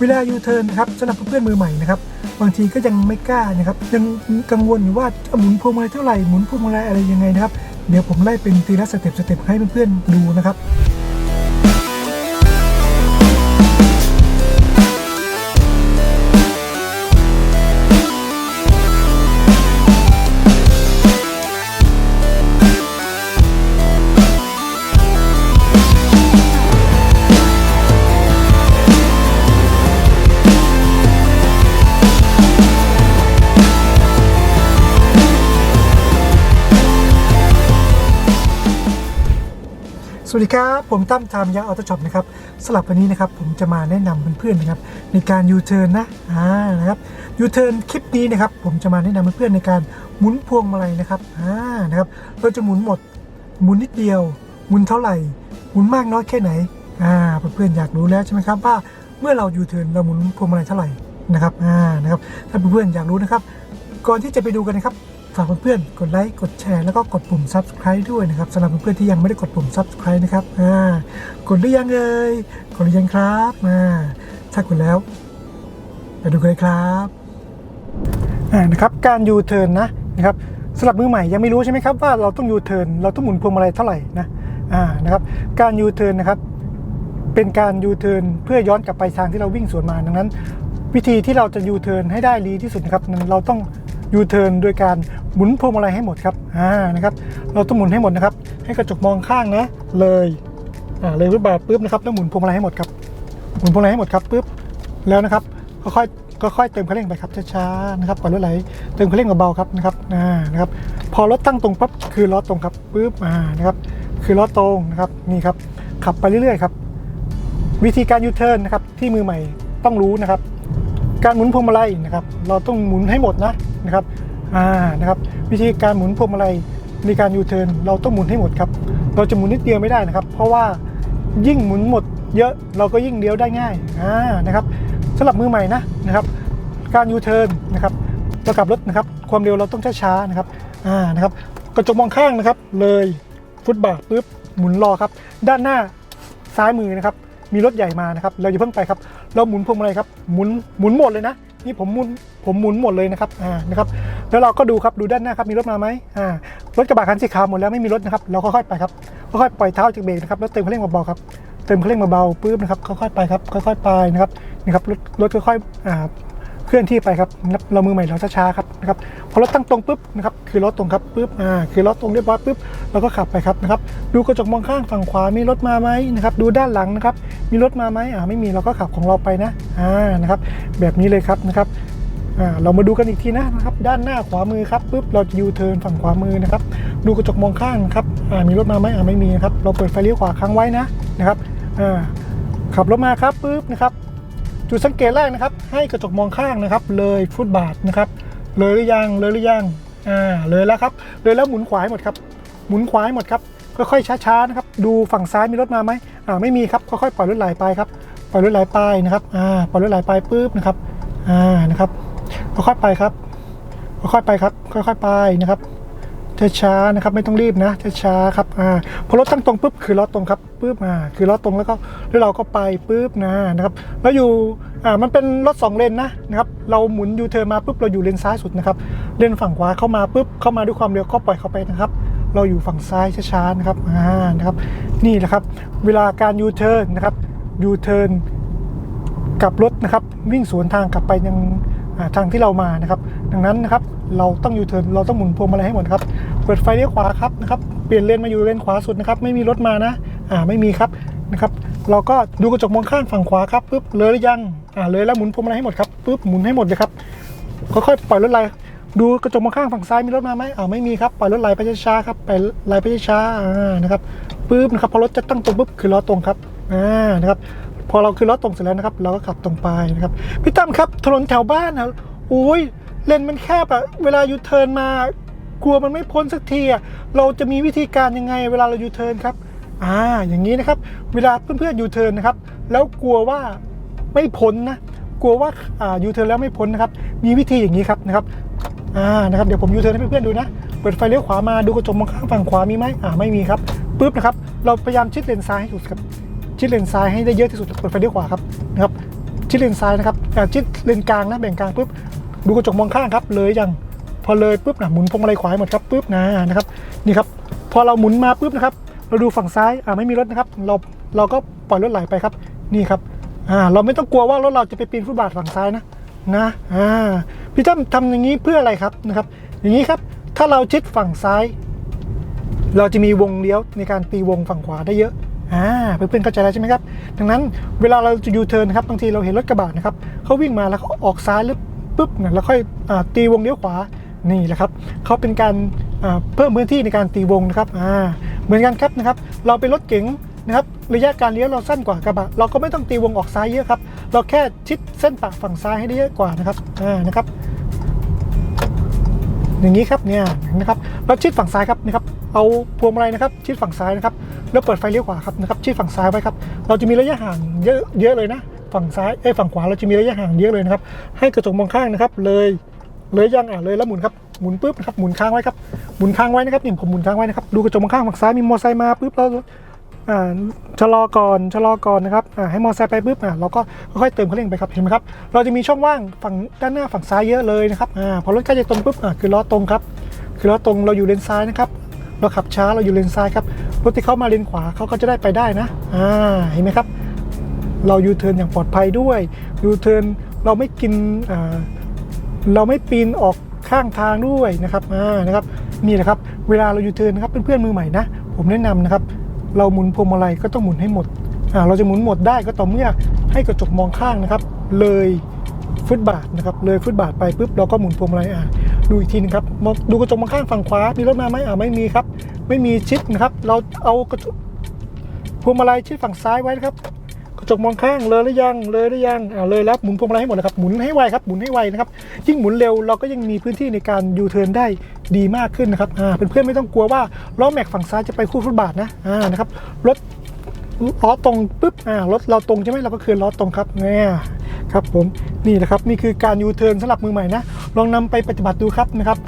เวลายูเทิร์นครับสำหรับเพื่อนๆมือใหม่นะครับบางทีก็ยังไม่กล้านะครับยังกังวลอยู่ว่าจะหมุนพวงมาลัยเท่าไหร่หมุนพวงมาลัยอะไรยังไงนะครับเดี๋ยวผมไล่เป็นทีละสเต็ปสเต็ปให้เพื่อนๆดูนะครับ สวัสดีครับ ผมตั้มไทม์ยังออโต้ช็อปนะครับสำหรับวันนี้นะครับผมจะมาแนะนำเพื่อนๆนะครับในการยูเทิร์นนะอ่านะครับยูเทิร์นคลิปนี้นะครับผมจะมาแนะนำเพื่อนๆในการหมุนพวงมาลัยนะครับอ่านะครับเราจะหมุนหมดหมุนนิดเดียว หมุนเท่าไหร่ หมุนมากน้อยแค่ไหนอ่าเพื่อนๆอยากรู้แล้วใช่ไหมครับว่าเมื่อเรายูเทิร์นเราหมุนพวงมาลัยเท่าไหร่นะครับอ่านะครับถ้าเพื่อนๆอยากรู้นะครับ ก่อนที่จะไปดูกันนะครับากเพื่อนๆ กดไลค์ กดแชร์ แล้วก็กดปุ่ม subscribe ด้วยนะครับสำหรับเพื่อนๆที่ยังไม่ได้กดปุ่ม subscribe นะครับอ่ากดหรือยังเอ่ยกดหรือยังครับอ่าถ้ากดแล้ว ไปดูกันเลยครับอ่านะครับ การยูเทิร์นนะนะครับสำหรับมือใหม่ยังไม่รู้ใช่ไหมครับว่าเราต้องยูเทิร์นเราต้องหมุนพวงมาลัยเท่าไหร่นะอ่านะครับ การยูเทิร์นนะครับเป็นการยูเทิร์นเพื่อย้อนกลับไปทางที่เราวิ่งสวนมาดังนั้น วิธีที่เราจะยูเทิร์นให้ได้ดีที่สุดนะครับเราต้อง ยูเทิร์นโดยการหมุนพวงมาลัยให้หมดครับอ่านะครับ เราต้องหมุนให้หมดนะครับ ให้กระจกมองข้างนะ เลยอ่าเลยรูปแบบปุ๊บนะครับแล้วหมุนพวงมาลัยให้หมดครับ หมุนพวงมาลัยให้หมดครับปุ๊บแล้วนะครับค่อยๆค่อยเติมคันเร่งไปครับช้าๆนะครับปล่อยรถไหลเติมคันเร่งเบาๆครับนะครับอ่านะครับ พอรถตั้งตรงปั๊บคือล้อตรงครับปุ๊บอ่านะครับ คือล้อตรงนะครับนี่ครับ ขับไปเรื่อยๆครับ วิธีการยูเทิร์นนะครับที่มือใหม่ต้องรู้นะครับ การหมุนพวงมาลัยนะครับ เราต้องหมุนให้หมดนะนะครับอ่านะครับวิธีการหมุนพวงมาลัยในการยูเทิร์นเราต้องหมุนให้หมดครับ เราจะหมุนนิดเดียวไม่ได้นะครับ เพราะว่ายิ่งหมุนหมดเยอะเราก็ยิ่งเลี้ยวได้ง่ายอ่านะครับสำหรับมือใหม่นะนะครับ การยูเทิร์นนะครับเรากลับรถนะครับ ความเร็วเราต้องช้าๆนะครับอ่านะครับกระจกมองข้างนะครับ เลยฟุตบาทปุ๊บหมุนรอครับ ด้านหน้าซ้ายมือนะครับ มีรถใหญ่มานะครับ เราอย่าเพิ่งไปครับ เราหมุนพวงมาลัยครับหมุนหมุนหมดเลยนะนี่ผมหมุนผมหมุนหมดเลยนะครับอ่านะครับแล้วเราก็ดูครับดูด้านหน้าครับมีรถมาไหมอ่ารถกระบะคันสีขาวหมดแล้วไม่มีรถนะครับเราค่อยๆไปครับค่อยๆปล่อยเท้าจากเบรกนะครับแล้วเติมคันเร่งเบาๆครับเติมคันเร่งเบาๆปื๊บนะครับค่อยๆไปครับค่อยๆไปนะครับนี่ครับรถรถค่อยๆอ่า เคลื่อนที่ไปครับนะครับเรามือใหม่เราช้าๆครับนะครับพอรถตั้งตรงปุ๊บนะครับคือรถตรงครับปุ๊บอ่าคือรถตรงเรียบร้อยปุ๊บเราก็ขับไปครับนะครับดูกระจกมองข้างฝั่งขวามีรถมาไหมนะครับดูด้านหลังนะครับมีรถมาไหมอ่าไม่มีเราก็ขับของเราไปนะอ่านะครับแบบนี้เลยครับนะครับอ่าเรามาดูกันอีกทีนะนะครับ ด้านหน้าขวามือครับปุ๊บเราจะยูเทิร์นฝั่งขวามือนะครับ ดูกระจกมองข้างครับอ่ามีรถมาไหมอ่าไม่มีนะครับ เราเปิดไฟเลี้ยวขวาค้างไว้นะนะครับอ่าขับรถมาครับปุ๊บนะครับ จุดสังเกตแรกนะครับ ให้กระจกมองข้างนะครับ เลยฟุตบาทนะครับ เลยหรือยังเลยหรือยังอ่าเลยแล้วครับ เลยแล้วหมุนขวาหมดครับ หมุนขวาหมดครับค่อยๆช้าๆนะครับดูฝั่งซ้ายมีรถมาไหมอ่าไม่มีครับค่อยๆปล่อยรถไหลไปครับปล่อยรถไหลไปนะครับอ่าปล่อยรถไหลไปปุ๊บนะครับอ่านะครับค่อยๆไปครับค่อยๆไปครับ ค่อยๆไปนะครับ ช้าๆนะครับไม่ต้องรีบนะช้าๆครับอ่าพอรถตั้งตรงปุ๊บคือล้อตรงครับปุ๊บอ่าคือล้อตรงแล้วก็แล้วเราก็ไปปุ๊บนะนะครับแล้วอยู่อ่ามันเป็นรถสองเลนนะนะครับเราหมุนยูเทิร์นมาปุ๊บเราอยู่เลนซ้ายสุดนะครับเลนฝั่งขวาเข้ามาปุ๊บเข้ามาด้วยความเร็วก็ปล่อยเขาไปนะครับ เราอยู่ฝั่งซ้ายช้าๆนะครับอ่านะครับนี่แหละครับเวลาการยูเทิร์นนะครับยูเทิร์นกับรถนะครับวิ่งสวนทางกลับไปยัง ทางที่เรามานะครับ ดังนั้นนะครับเราต้องยูเทิร์นเราต้องหมุนพวงมาลัยให้หมดครับเปิดไฟเลี้ยวขวาครับนะครับเปลี่ยนเลนมาอยู่เลนขวาสุดนะครับไม่มีรถมานะอ่าไม่มีครับนะครับเราก็ดูกระจกมองข้างฝั่งขวาครับปุ๊บเลยหรือยังอ่าเลยแล้วหมุนพวงมาลัยให้หมดครับปุ๊บหมุนให้หมดเลยครับค่อยๆปล่อยรถไหลดูกระจกมองข้างฝั่งซ้ายมีรถมาไหมอ่าไม่มีครับปล่อยรถไหลไปช้าๆครับไปไหลไปช้าๆอ่านะครับปุ๊บนะครับพอรถจะตั้งตรงปุ๊บคือล้อตรงครับอ่านะครับ พอเราคือล้อตรงเสร็จแล้วนะครับ เราก็ขับตรงไปนะครับ พี่ตั้มครับถนนแถวบ้านนะโอ้ยเลนมันแคบอะเวลายูเทิร์นมากลัวมันไม่พ้นสักทีอะเราจะมีวิธีการยังไง เวลาเรายูเทิร์นครับอ่าอย่างนี้นะครับ เวลาเพื่อนๆยูเทิร์นนะครับ แล้วกลัวว่าไม่พ้นนะกลัวว่าอ่ายูเทิร์นแล้วไม่พ้นนะครับ มีวิธีอย่างนี้ครับนะครับอ่านะครับเดี๋ยวผมยูเทิร์นให้เพื่อนๆดูนะเปิดไฟเลี้ยวขวามาดูกระจกมองข้างฝั่งขวามีไหมอ่าไม่มีครับปุ๊บนะครับ เราพยายามชิดเลนซ้ายให้สุดครับ ชิดเลนซ้ายให้ได้เยอะที่สุดเปิดไฟเลี้ยวขวาครับนะครับชิดเลนซ้ายนะครับชิดเลนกลางนะแบ่งกลางปุ๊บดูกระจกมองข้างครับ เลยยังพอเลยปุ๊บนะหมุนพวงมาลัยขวาให้หมดครับปุ๊บนะนะครับนี่ครับพอเราหมุนมาปุ๊บนะครับ เราดูฝั่งซ้ายอ่าไม่มีรถนะครับ เราเราก็ปล่อยรถไหลไปครับ นี่ครับอ่าเราไม่ต้องกลัวว่ารถเราจะไปปีนฟุตบาทฝั่งซ้ายนะนะอ่าพี่ตั้มทำอย่างนี้เพื่ออะไรครับนะครับ อย่างนี้ครับถ้าเราชิดฝั่งซ้าย เราจะมีวงเลี้ยวในการตีวงฝั่งขวาได้เยอะ อ่าเพื่อนๆเข้าใจแล้วใช่ไหมครับ ดังนั้นเวลาเราจะยูเทิร์นครับบางทีเราเห็นรถกระบะนะครับเขาวิ่งมาแล้วเขาออกซ้ายหรือปุ๊บเนี่ยแล้วค่อยอตีวงเลี้ยวขวานี่แหละครับเขาเป็นการเพิ่มพื้นที่ในการตีวงนะครับอ่าเหมือนกันครับนะครับ เราเป็นรถเก๋งนะครับระยะการเลี้ยวเราสั้นกว่ากระบะ เราก็ไม่ต้องตีวงออกซ้ายเยอะครับ เราแค่ชิดเส้นปะฝั่งซ้ายให้ได้เยอะกว่านะครับอ่านะครับ อย่างนี้ครับเนี่ยนะครับเราชิดฝั่งซ้ายครับนะครับ เอาพวงมาลัยนะครับ ชิดฝั่งซ้ายนะครับ แล้วเปิดไฟเลี้ยวขวาครับนะครับ ชิดฝั่งซ้ายไว้ครับ เราจะมีระยะห่างเยอะเยอะเลยนะ ฝั่งซ้ายเอ้ฝั่งขวาเราจะมีระยะห่างเยอะเลยนะครับ ให้กระจกมองข้างนะครับ เลยเลยยังอะเลยแล้วหมุนครับ หมุนปุ๊บนะครับ หมุนค้างไว้ครับ หมุนค้างไว้นะครับนี่ผมหมุนค้างไว้นะครับ ดูกระจกมองข้างฝั่งซ้ายมีมอเตอร์ไซค์มาปุ๊บเราอ่าชะลอก่อนชะลอก่อนนะครับอ่าให้มอเตอร์ไซค์ไปปุ๊บอ่าเราก็ค่อยๆเติมคันเร่งไปครับเห็นไหมครับ เราจะมีช่องว่างฝั่งด้านหน้าฝั่งซ้ายเยอะเลยนะครับอ่าพอรถใกล้จะตรงปุ๊บอ่าคือล้อตรงครับ คือล้อตรงเราอยู่เลนซ้ายนะครับ เราขับช้าเราอยู่เลนซ้ายครับรถที่เขามาเลนขวาเขาก็จะได้ไปได้นะอ่าเห็นไหมครับ เรายูเทิร์นอย่างปลอดภัยด้วยยูเทิร์นเราไม่กินอ่าเราไม่ปีนออกข้างทางด้วยนะครับอ่านะครับนี่แหละครับเวลาเรายูเทิร์นนะครับเพื่อนๆมือใหม่นะผมแนะนำนะครับ เราหมุนพวงมาลัยก็ต้องหมุนให้หมดอ่าเราจะหมุนหมดได้ก็ต่อเมื่อให้กระจกมองข้างนะครับ เลยฟุตบาทนะครับเลยฟุตบาทไปปุ๊บเราก็หมุนพวงมาลัยอ่า ดูอีกทีหนึงครับมองดูกระจกมองข้างฝั่งขวา มีรถมาไหมอ่าไม่มีครับ ไม่มีชิดนะครับ เราเอากระจกพวงมาลัยชิดฝั่งซ้ายไว้นะครับ กระจกมองข้างเลยหรือยัง เลยหรือยังอ่าเลยแล้วหมุนพวงมาลัยให้หมดนะครับ หมุนให้ไวครับ หมุนให้ไวนะครับ ยิ่งหมุนเร็วเราก็ยังมีพื้นที่ในการยูเทิร์นได้ดีมากขึ้นนะครับ อ่า เพื่อนๆไม่ต้องกลัวว่าล้อแม็กฝั่งซ้ายจะไปคู่ฟุตบาทนะ อ่า นะครับ รถล้อตรงปุ๊บ อ่า รถเราตรงใช่ไหมเราก็คือล้อตรงครับเนี่ยครับผม นี่แหละครับ นี่คือการยูเทิร์นสำหรับมือใหม่นะ ลองนำไปปฏิบัติดูครับนะครับ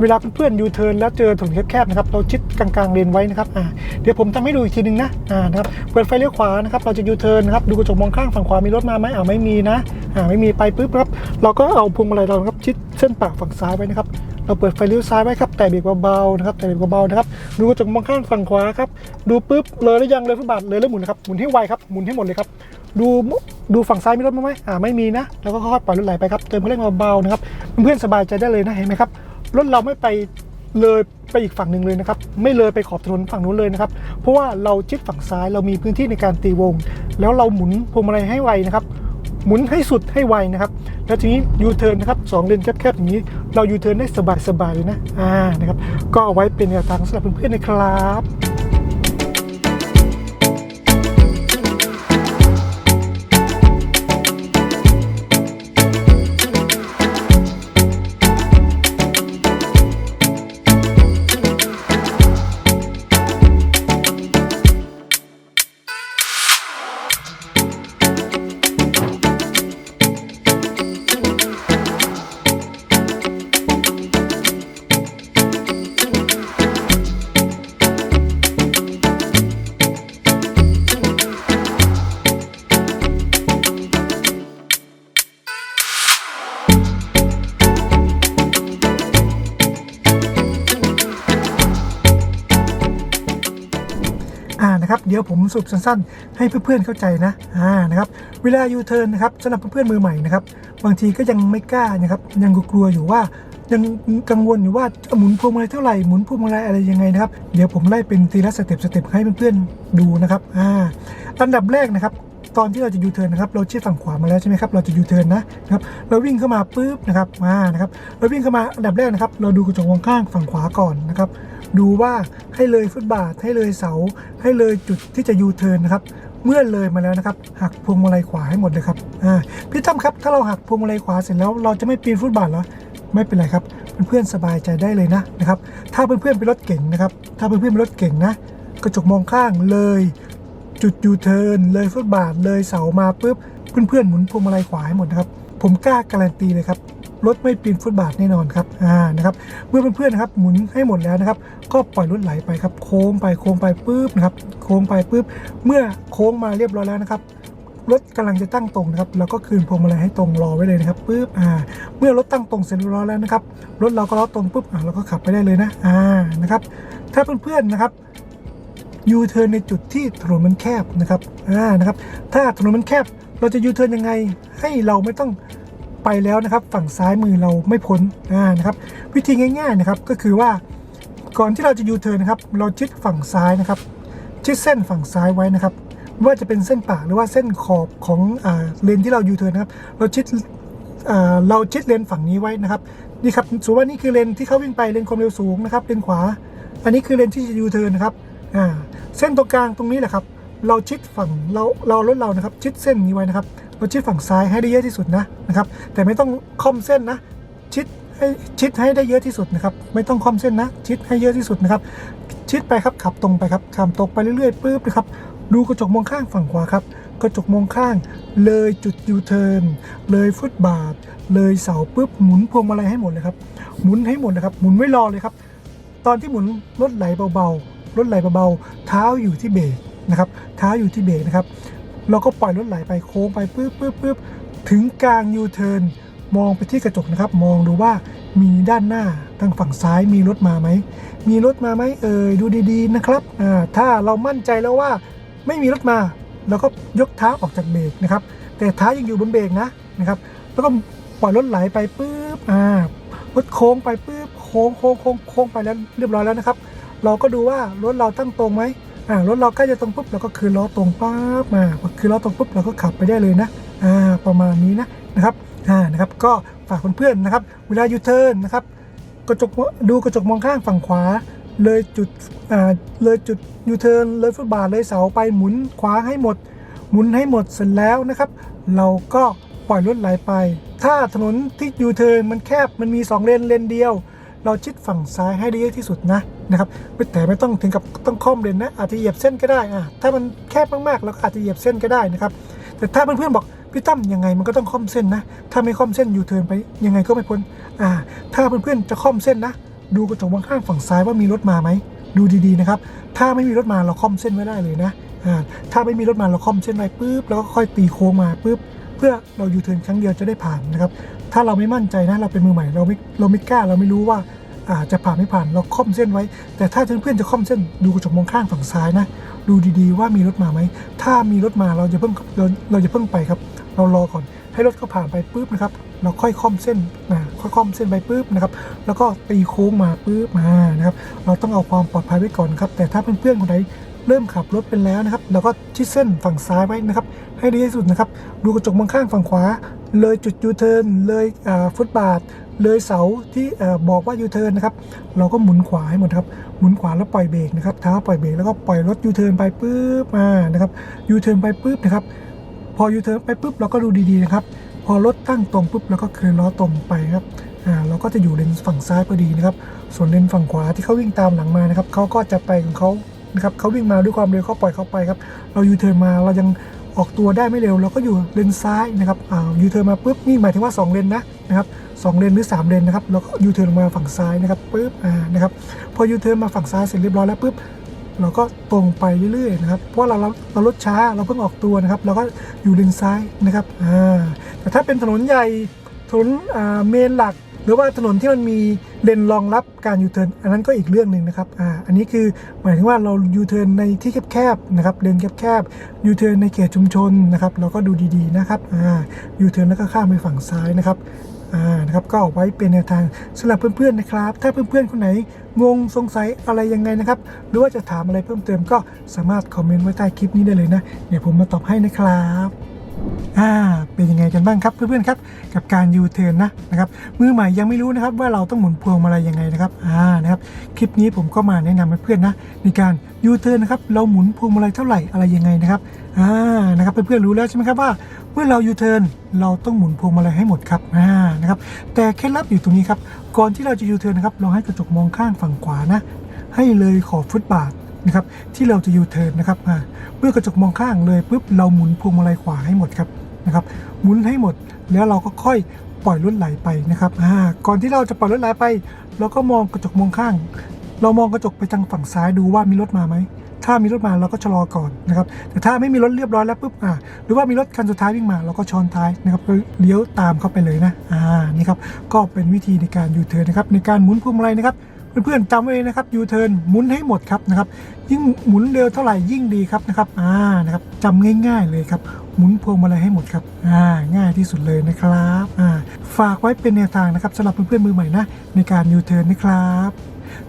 เวลาเพื่อนๆยูเทิร์นแล้วเจอถนนแคบๆนะครับเราชิดกลางๆเลนไว้นะครับอ่าเดี๋ยวผมทำให้ดูอีกทีนึงนะอ่านะครับเปิดไฟเลี้ยวขวานะครับเราจะยูเทิร์นนะครับดูกระจกมองข้างฝั่งขวามีรถมาไหมอ่าไม่มีนะอ่าไม่มีไปปุ๊บครับเราก็เอาพวงมาลัยเราครับชิดเส้นปากฝั่งซ้ายไว้นะครับเราเปิดไฟเลี้ยวซ้ายไว้ครับแต่เบรกเบาๆนะครับแต่เบรกเบาๆนะครับดูกระจกมองข้างฝั่งขวาครับดูปุ๊บเลยหรือยังเลยฟุตบาทเลยแล้วหมุนนะครับหมุนให้ไวครับหมุนให้หมดเลยครับดูดูฝั่งซ้ายมีรถมาไหมอ่าไม่มีนะ แล้วก็ค่อยๆปล่อยรถไหลไปครับเติมคันเร่งเบาๆนะครับ เพื่อนๆสบายใจได้เลยนะเห็นไหมครับรถเราไม่ไปเลยไปอีกฝั่งหนึ่งเลยนะครับ ไม่เลยไปขอบถนนฝั่งนู้นเลยนะครับ เพราะว่าเราชิดฝั่งซ้ายเรามีพื้นที่ในการตีวง แล้วเราหมุนพวงมาลัยให้ไวนะครับ หมุนให้สุดให้ไวนะครับ แล้วทีนี้ยูเทิร์นนะครับสองเลนแคบๆอย่างนี้ เรายูเทิร์นได้สบายๆเลยนะอ่านะครับก็เอาไว้เป็นแนวทางสำหรับเพื่อนๆนะครับ นะครับเดี๋ยวผมสรุปสั้นๆ ให้เพื่อนๆเข้าใจนะอ่านะครับเวลายูเทิร์นนะครับสำหรับเพื่อนๆมือใหม่นะครับบางทีก็ยังไม่กล้านะครับยังกลัวๆอยู่ว่ายังกังวลอยู่ว่าหมุนพวงมาลัยเท่าไหร่หมุนพวงมาลัยอะไรยังไงนะครับเดี๋ยวผมไล่เป็นทีละสเต็ปสเต็ปให้เพื่อนๆดูนะครับอ่าอันดับแรกนะครับตอนที่เราจะยูเทิร์นนะครับเราชิดฝั่งขวามาแล้วใช่ไหมครับเราจะยูเทิร์นนะนะครับเราวิ่งเข้ามาปุ๊บนะครับมานะครับเราวิ่งเข้ามาอันดับแรกนะครับ เราดูกระจกมองข้างฝั่งขวาก่อนนะครับ ดูว่าให้เลยฟุตบาทให้เลยเสา ให้เลยจุดที่จะยูเทิร์นนะครับ เมื่อเลยมาแล้วนะครับ หักพวงมาลัยขวาให้หมดเลยครับพี่ตั้มครับถ้าเราหักพวงมาลัยขวาเสร็จแล้วเราจะไม่ปีนฟุตบาทเหรอไม่เป็นไรครับเพื่อนๆสบายใจได้เลยนะนะครับ ถ้าเพื่อนๆเป็นรถเก่งนะครับ ถ้าเพื่อนๆเป็นรถเก่งนะกระจกมองข้างเลยจุดยูเทิร์นเลยฟุตบาทเลยเสามาปุ๊บเพื่อนๆหมุนพวงมาลัยขวาให้หมดนะครับ ผมกล้าการันตีเลยครับ รถไม่ปีนฟุตบาทแน่นอนครับอ่านะครับเมื่อเพื่อนๆนะครับหมุนให้หมดแล้วนะครับ ก็ปล่อยรถไหลไปครับโค้งไปโค้งไปปุ๊บนะครับโค้งไปปุ๊บเมื่อโค้งมาเรียบร้อยแล้วนะครับรถกำลังจะตั้งตรงนะครับเราก็คืนพวงมาลัยให้ตรงรอไว้เลยนะครับปุ๊บอ่า เมื่อรถตั้งตรงเสร็จเรียบร้อยแล้วนะครับรถเราก็ล้อตรงปุ๊บอ่าเราก็ขับไปได้เลยนะอ่านะครับถ้าเพื่อนๆนะครับยูเทิร์นในจุดที่ถนนมันแคบนะครับอ่านะครับถ้าถนนมันแคบเราจะยูเทิร์นยังไงให้เราไม่ต้อง ไปแล้วนะครับ ฝั่งซ้ายมือเราไม่พ้นนะครับ วิธีง่ายๆนะครับก็คือว่าก่อนที่เราจะยูเทิร์นนะครับ เราชิดฝั่งซ้ายนะครับ ชิดเส้นฝั่งซ้ายไว้นะครับ ว่าจะเป็นเส้นปากหรือว่าเส้นขอบของอเลนที่เรายูเทิร์นนะครับ เราชิดเราชิดเลนฝั่งนี้ไว้นะครับนี่ครับสมมติว่านี่คือเลนที่เขาวิ่งไปเลนความเร็วสูงนะครับเลนขวา อันนี้คือเลนที่จะยูเทิร์นนะครับเส้นตรงกลางตรงนี้แหละครับ เราชิดฝั่งเราเรารถเรานะครับ ชิดเส้นนี้ไว้นะครับ เราชิดฝั่งซ้ายให้ได้เยอะที่สุดนะนะครับ แต่ไม่ต้องค่อมเส้นนะ ชิดให้ชิดให้ได้เยอะที่สุดนะครับ ไม่ต้องค่อมเส้นนะ ชิดให้เยอะที่สุดนะครับ ชิดไปครับขับตรงไปครับขับตรงไปเรื่อยๆปุ๊บนะครับ ดูกระจกมองข้างฝั่งขวาครับ กระจกมองข้าง เลยจุดยูเทิร์นเลยฟุตบาท เลยเสาปุ๊บหมุนพวงมาลัยให้หมดเลยครับ หมุนให้หมดเลยครับ หมุนไว้รอเลยครับ ตอนที่หมุนรถไหลเบาๆรถไหลเบาๆเท้าอยู่ที่เบรกนะครับ เท้าอยู่ที่เบรกนะครับ เราก็ปล่อยรถไหลไปโค้งไปปุ๊บปุ๊บปุ๊บถึงกลางยูเทิร์นมองไปที่กระจกนะครับ มองดูว่ามีด้านหน้าทางฝั่งซ้ายมีรถมาไหม มีรถมาไหมเอ่ยดูดีๆนะครับอ่าถ้าเรามั่นใจแล้วว่าไม่มีรถมาเราก็ยกเท้าออกจากเบรกนะครับ แต่เท้ายังอยู่บนเบรกนะนะครับ แล้วก็ปล่อยรถไหลไปปุ๊บอ่ารถโค้งไปปุ๊บโค้งโค้งโค้งโค้งไปแล้วเรียบร้อยแล้วนะครับ เราก็ดูว่ารถเราตั้งตรงไหม อ่ารถเราใกล้จะตรงปุ๊บเราก็คืนล้อตรงปั๊บมาคืนล้อตรงปุ๊บเราก็ขับไปได้เลยนะอ่าประมาณนี้นะนะครับอ่านะครับก็ฝากเพื่อนๆนะครับ เวลายูเทิร์นนะครับกระจกดูกระจกมองข้างฝั่งขวา เลยจุดอ่าเลยจุดยูเทิร์นเลยฟุตบาทเลยเสาไปหมุนขวาให้หมด หมุนให้หมดเสร็จแล้วนะครับ เราก็ปล่อยรถไหลไป ถ้าถนนที่ยูเทิร์นมันแคบมันมี 2 เลนเลนเดียว เราชิดฝั่งซ้ายให้ได้เยอะที่สุดนะ นะครับแต่ไม่ต้องถึงกับต้องค่อมเลนนะอาจจะเหยียบเส้นก็ได้อะถ้ามันแคบมากๆเราก็อาจจะเหยียบเส้นก็ได้นะครับ แต่ถ้าเพื่อนๆบอกพี่ตั้มยังไงมันก็ต้องค่อมเส้นนะ ถ้าไม่ค่อมเส้นยูเทิร์นไปยังไงก็ไม่พ้นอ่า ถ้าเพื่อนๆจะค่อมเส้นนะ ดูกระจกมองข้างฝั่งซ้ายว่ามีรถมาไหมดูดีๆนะครับ ถ้าไม่มีรถมาเราค่อมเส้นไว้ได้เลยนะอ่าถ้าไม่มีรถมาเราค่อมเส้นไว้ปุ๊บแล้วก็ค่อยตีโค้งมาปุ๊บเพื่อเรายูเทิร์นครั้งเดียวจะได้ผ่านนะครับ ถ้าเราไม่มั่นใจนะเราเป็นมือใหม่เราไม่เราไม่กล้าเราไม่รู้ว่าอ่า จะผ่านไม่ผ่านเราค่อมเส้นไว้ แต่ถ้าเพื่อนๆจะค่อมเส้นดูกระจกมองข้างฝั่งซ้ายนะ ดูดีๆว่ามีรถมาไหม ถ้ามีรถมาเราจะเพิ่งเราเราจะเพิ่งไปครับ เรารอก่อนให้รถเขาผ่านไปปุ๊บนะครับ เราค่อยค่อมเส้นนะค่อยค่อมเส้นไปปุ๊บนะครับ แล้วก็ตีโค้งมาปุ๊บมานะครับ เราต้องเอาความปลอดภัยไว้ก่อนครับ แต่ถ้าเพื่อนๆคนไหนเริ่มขับรถเป็นแล้วนะครับ เราก็ชิดเส้นฝั่งซ้ายไว้นะครับ ให้ดีที่สุดนะครับ ดูกระจกมองข้างฝั่งขวา เลยจุดยูเทิร์นเลยฟุตบาท เลยเสาที่บอกว่ายูเทิร์นนะครับ เราก็หมุนขวาให้หมดครับ หมุนขวาแล้วปล่อยเบรกนะครับเท้าปล่อยเบรกแล้วก็ปล่อยรถยูเทิร์นไปปุ๊บมานะครับยูเทิร์นไปปุ๊บนะครับ พอยูเทิร์นไปปุ๊บเราก็ดูดีๆนะครับ พอรถตั้งตรงปุ๊บเราก็คืนล้อตรงไปครับอ่าเราก็จะอยู่เลนฝั่งซ้ายพอดีนะครับ ส่วนเลนฝั่งขวาที่เขาวิ่งตามหลังมานะครับเขาก็จะไปของเขานะครับเขาวิ่งมาด้วยความเร็วเขาปล่อยเขาไปครับ เรายูเทิร์นมาเรายัง ออกตัวได้ไม่เร็ว เราก็อยู่เลนซ้ายนะครับอ่ายูเทิร์นมาปุ๊บนี่หมายถึงว่า 2 เลนนะนะครับสองเลนหรือ 3 เลนนะครับแล้วก็ยูเทิร์นมาฝั่งซ้ายนะครับปุ๊บอ่านะครับพอยูเทิร์นมาฝั่งซ้ายเสร็จเรียบร้อยแล้วปุ๊บเราก็ตรงไปเรื่อยๆนะครับเพราะเราเราเรารถช้าเราเพิ่งออกตัวนะครับ เราก็อยู่เลนซ้ายนะครับอ่าแต่ถ้าเป็นถนนใหญ่ถนนอ่าเมนหลัก รือว่าถนนที่มันมีเลนรองรับการยูเทิร์นอันนั้นก็อีกเรื่องหนึ่งนะครับอ่าอันนี้คือหมายถึงว่าเรายูเทิร์นในที่แคบๆนะครับเลนแคบๆยูเทิร์นในเขตชุมชนนะครับเราก็ดูดีๆนะครับอ่ายูเทิร์นแล้วก็ข้ามไปฝั่งซ้ายนะครับอ่านะครับก็เอาไว้เป็นแนวทางสำหรับเพื่อนๆนะครับ ถ้าเพื่อนๆคนไหนงงสงสัยอะไรยังไงนะครับ หรือว่าจะถามอะไรเพิ่มเติมก็สามารถคอมเมนต์ไว้ใต้คลิปนี้ได้เลยนะ เดี๋ยวผมมาตอบให้นะครับ อ่าเป็นยังไงกันบ้างครับเพื่อนๆครับกับการยูเทิร์นนะนะครับมือใหม่ยังไม่รู้นะครับว่าเราต้องหมุนพวงมาลัยยังไงนะครับอ่านะครับคลิปนี้ผมก็มาแนะนำให้เพื่อนๆนะในการยูเทิร์นนะครับเราหมุนพวงมาลัยเท่าไหร่อะไรยังไงนะครับอ่านะครับเพื่อนๆรู้แล้วใช่ไหมครับว่าเมื่อเรายูเทิร์นเราต้องหมุนพวงมาลัยให้หมดครับอ่านะครับแต่เคล็ดลับอยู่ตรงนี้ครับก่อนที่เราจะยูเทิร์นนะครับเราให้กระจกมองข้างฝั่งขวานะให้เลยขอบฟุตบาท นะครับที่เราจะยูเทิร์นนะครับเมื่อกระจกมองข้างเลยปุ๊บเราหมุนพวงมาลัยขวาให้หมดครับนะครับหมุนให้หมดแล้วเราก็ค่อยปล่อยรถไหลไปนะครับก่อนที่เราจะปล่อยรถไหลไป เราก็มองกระจกมองข้าง เรามองกระจกไปทางฝั่งซ้ายดูว่ามีรถมาไหมถ้ามีรถมาเราก็ชะลอก่อนนะครับแต่ถ้าไม่มีรถเรียบร้อยแล้วปุ๊บอ่าหรือว่ามีรถคันสุดท้ายวิ่งมาเราก็ช้อนท้ายนะครับเลี้ยวตามเข้าไปเลยนะอ่านี่ครับก็เป็นวิธีในการยูเทิร์นนะครับในการหมุนพวงมาลัยนะครับ เพื่อนๆจำไว้เลยนะครับยูเทิร์นหมุนให้หมดครับนะครับยิ่งหมุนเร็วเท่าไหร่ยิ่งดีครับนะครับอ่านะครับจำง่ายๆเลยครับหมุนพวงมาลัยให้หมดครับอ่าง่ายที่สุดเลยนะครับอ่าฝากไว้เป็นแนวทางนะครับสำหรับเพื่อนๆมือใหม่นะในการยูเทิร์นนะครับ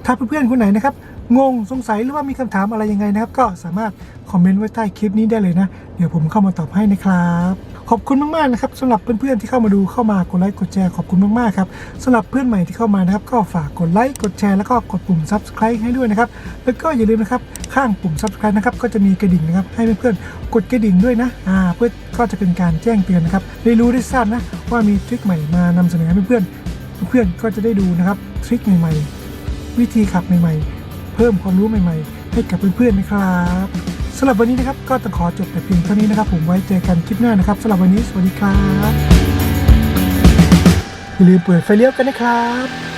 ถ้าเพื่อนๆคนไหนนะครับงงสงสัยหรือว่ามีคำถามอะไรยังไงนะครับ ก็สามารถคอมเมนต์ไว้ใต้คลิปนี้ได้เลยนะ เดี๋ยวผมเข้ามาตอบให้นะครับ ขอบคุณมากๆนะครับสำหรับเพื่อนๆที่เข้ามาดูเข้ามากดไลค์กดแชร์ขอบคุณมากๆครับสำหรับเพื่อนใหม่ที่เข้ามานะครับก็ฝากกดไลค์กดแชร์แล้วก็กดปุ่ม subscribe ให้ด้วยนะครับแล้วก็อย่าลืมนะครับข้างปุ่ม subscribe นะครับก็จะมีกระดิ่งนะครับให้เพื่อนๆกดกระดิ่งด้วยนะอ่าเพื่อก็จะเป็นการแจ้งเตือนนะครับได้รู้ได้ทราบนะว่ามีทริคใหม่มานำเสนอให้เพื่อนๆเพื่อนก็จะได้ดูนะครับทริคใหม่ๆ วิธีขับใหม่ๆ เพิ่มความรู้ใหม่ๆ ให้กับเพื่อนๆนะครับ สำหรับวันนี้นะครับก็ต้องขอจบแต่เพียงเท่านี้นะครับ ผมไว้เจอกันคลิปหน้านะครับสำหรับวันนี้สวัสดีครับอย่าลืมเปิดไฟเลี้ยวกันนะครับ